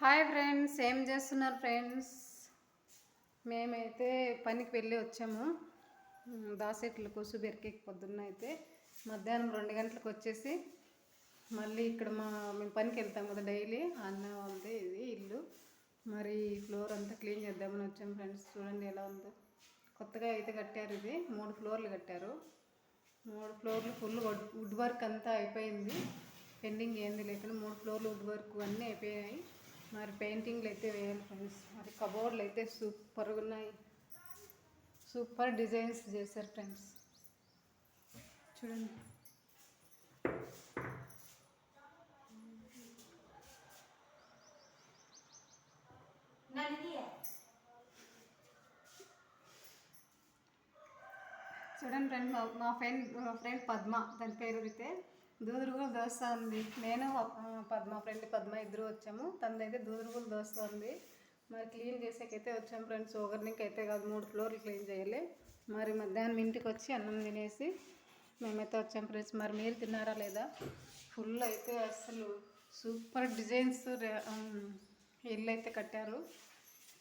Hi friends ఏం చేస్తున్నారు friends? మేమైతే పనికి వెళ్ళి వచ్చాము. దాసెట్లు కోసు బెరికేకి పొద్దున్న అయితే మధ్యాహ్నం రెండు గంటలకు వచ్చేసి మళ్ళీ ఇక్కడ మా మేము పనికి వెళ్తాం కదా డైలీ అన్న వాళ్ళది ఇది ఇల్లు. మరి ఫ్లోర్ అంతా క్లీన్ చేద్దామని వచ్చాము ఫ్రెండ్స్. చూడండి ఎలా ఉందో. కొత్తగా అయితే కట్టారు ఇది. మూడు ఫ్లోర్లు కట్టారు. మూడు ఫ్లోర్లు ఫుల్ వుడ్ వర్క్ అంతా అయిపోయింది. పెండింగ్ ఏంది లేకుండా మూడు ఫ్లోర్లు వుడ్ వర్క్ అన్నీ అయిపోయాయి. మరి పెయింటింగ్లు అయితే వేయాలి ఫ్రెండ్స్. మరి కబోర్డ్లు అయితే సూపర్గా ఉన్నాయి. సూపర్ డిజైన్స్ చేశారు ఫ్రెండ్స్. చూడండి. చూడండి ఫ్రెండ్ మా ఫ్రెండ్ మా ఫ్రెండ్ పద్మ దాని పేరు అయితే దూదురుగులు దోస్తుంది నేను పద్మ ఫ్రెండ్ పద్మ ఇద్దరు వచ్చాము. తనదైతే దూదురుగులు దోస్తుంది మరి క్లీన్ చేసేకైతే వచ్చాము ఫ్రెండ్స్. ఒకరికి అయితే కాదు మూడు ఫ్లోర్లు క్లీన్ చేయాలి. మరి మధ్యాహ్నం ఇంటికి వచ్చి అన్నం తినేసి మేమైతే వచ్చాం ఫ్రెండ్స్. మరి మీరు తిన్నారా లేదా? ఫుల్ అయితే అసలు సూపర్ డిజైన్స్ ఇల్లు అయితే కట్టారు.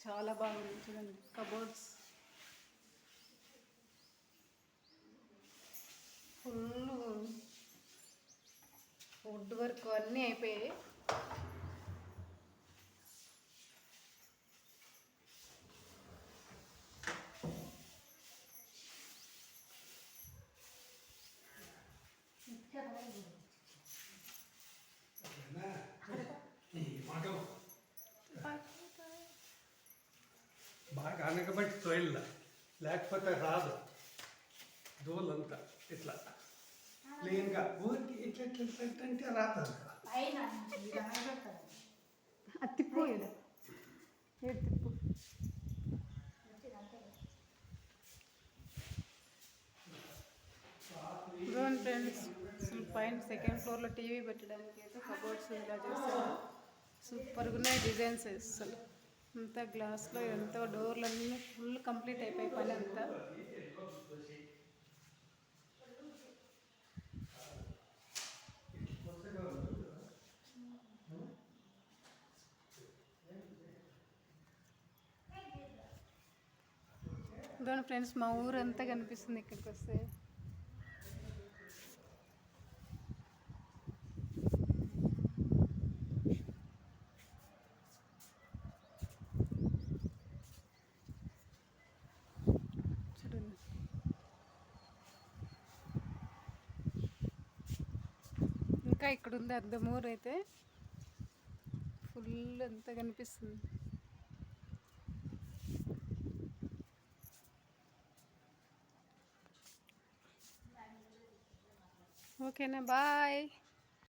చాలా బాగుంది చూడండి కబోర్డ్స్. ఫుల్ వుడ్ వర్క్ అన్నీ అయిపోయాయి. ఈ మగం బాగా అనగబట్టి తోయిల్ల. లేకపోతే రాదు. దూలంతా ఇట్లా. క్లీన్గా ఊరికి ఇట్లా ఇట్లా ఇట్లా ఇట్లా అంటే రాదు అది తిప్పు ఈడ. ఈడ తిప్పు. చూడండి ఫ్రెండ్స్ పైన సెకండ్ ఫ్లోర్లో టీవీ పెట్టడానికి అయితే కబోర్డ్స్ ఇలా చేస్తారు సూపర్గా ఉన్నాయి డిజైన్స్ అసలు. అంతా గ్లాస్లో ఎంతో డోర్లు అన్నీ ఫుల్ కంప్లీట్ అయిపోయి పని అంతా. చూడండి ఫ్రెండ్స్ మా ఊరు అంతా కనిపిస్తుంది ఇక్కడికి వస్తే. ఇంకా ఇక్కడ ఉంది అర్ధమూరు అయితే ఫుల్ అంతా కనిపిస్తుంది. Okay, na bye.